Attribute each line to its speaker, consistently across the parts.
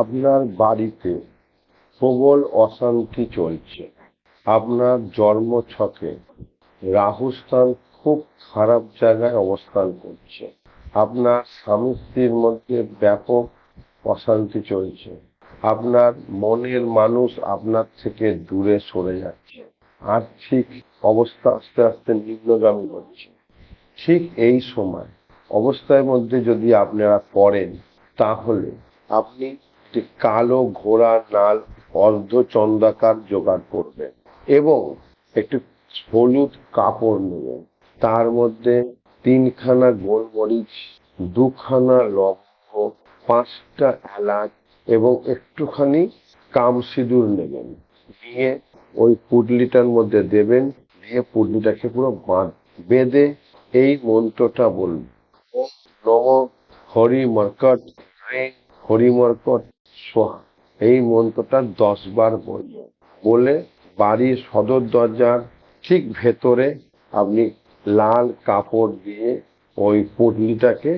Speaker 1: আপনার বাড়িতে প্রবল অশান্তি চলছে। আপনার জন্ম ছকে রাহুস্থান খুব খারাপ জায়গায় অবস্থান করছে। আপনার স্বামী স্ত্রীর মধ্যে ব্যাপক অশান্তি চলছে। আপনার মনের মানুষ আপনার থেকে দূরে সরে যাচ্ছে। আর্থিক অবস্থা আস্তে আস্তে নিম্নগামী হচ্ছে। ঠিক এই সময় অবস্থার মধ্যে যদি আপনারা পড়েন, তাহলে আপনি একটি কালো ঘোড়া নাল অর্ধচন্দাকার জোগাড় করবেন এবং একটু হলুদ কাপড় নেবেন তার মধ্যে তিনখানা গোলমরিচ, দুখানা লবঙ্গ, পাঁচটা এলাচ এবং একটুখানি কাম সিঁদুর নেবেন। নিয়ে ওই পুডলিটার মধ্যে দেবেন, দিয়ে পুডলিটাকে পুরো বাঁধ, বেঁধে এই মন্ত্রটা ওম নম হরি মর্কট হরি মর্কট এই মন্ত্রটা দশ বার বলবেন বলে বাড়ির সদর দরজার ঠিক ভেতরে আপনি লাল কাপড় দিয়ে ওই পুটলিটাকে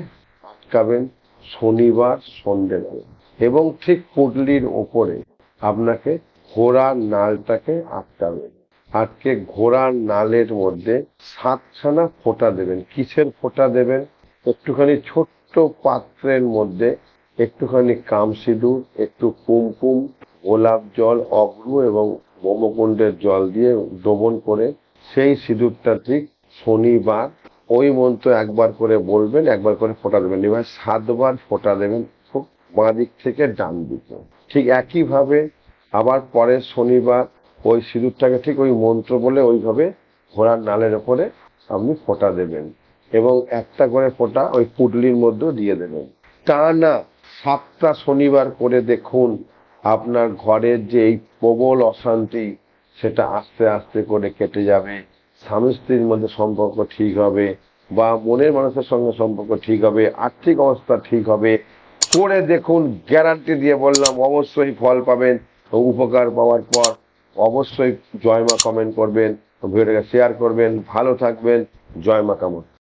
Speaker 1: আটকাবেন শনিবার সন্ধ্যেবেলা এবং ঠিক পুটলির ওপরে আপনাকে ঘোড়ার নালটাকে আটকাবেন আটকে ঘোড়ার নালের মধ্যে সাতখানা ফোঁটা দেবেন। কিসের ফোঁটা দেবেন? একটুখানি ছোট্ট পাত্রের মধ্যে একটুখানি কাম সিঁদুর, একটু কুমকুম গোলাপ জল, অগ্রু এবং বোমকুণ্ডের জল দিয়ে ডোবন করে সেই সিঁদুরটা ঠিক শনিবার, ওই মন্ত্র একবার করে বলবেন, একবার করে ফোটা দেবেন। এবার সাতবার ফোঁটা দেবেন, খুব বাঁ দিক থেকে ডান দিকে। ঠিক একইভাবে আবার পরের শনিবার ওই সিঁদুরটাকে ঠিক ওই মন্ত্র বলে ওইভাবে ঘোড়ার নালের ওপরে আপনি ফোঁটা দেবেন এবং একটা করে ফোঁটা ওই পুটলির মধ্যেও দিয়ে দেবেন। তা না সাতটা শনিবার করে দেখুন আপনার ঘরের যে এই প্রবল অশান্তি, সেটা আস্তে আস্তে করে কেটে যাবে। স্বামী স্ত্রীর মধ্যে সম্পর্ক ঠিক হবে বা মনের মানুষের সঙ্গে সম্পর্ক ঠিক হবে, আর্থিক অবস্থা ঠিক হবে। করে দেখুন গ্যারান্টি দিয়ে বললাম, অবশ্যই ফল পাবেন, উপকার পাওয়ার পর অবশ্যই জয়মা কমেন্ট করবেন, ভিডিওটাকে শেয়ার করবেন, ভালো থাকবেন জয়মা কামড়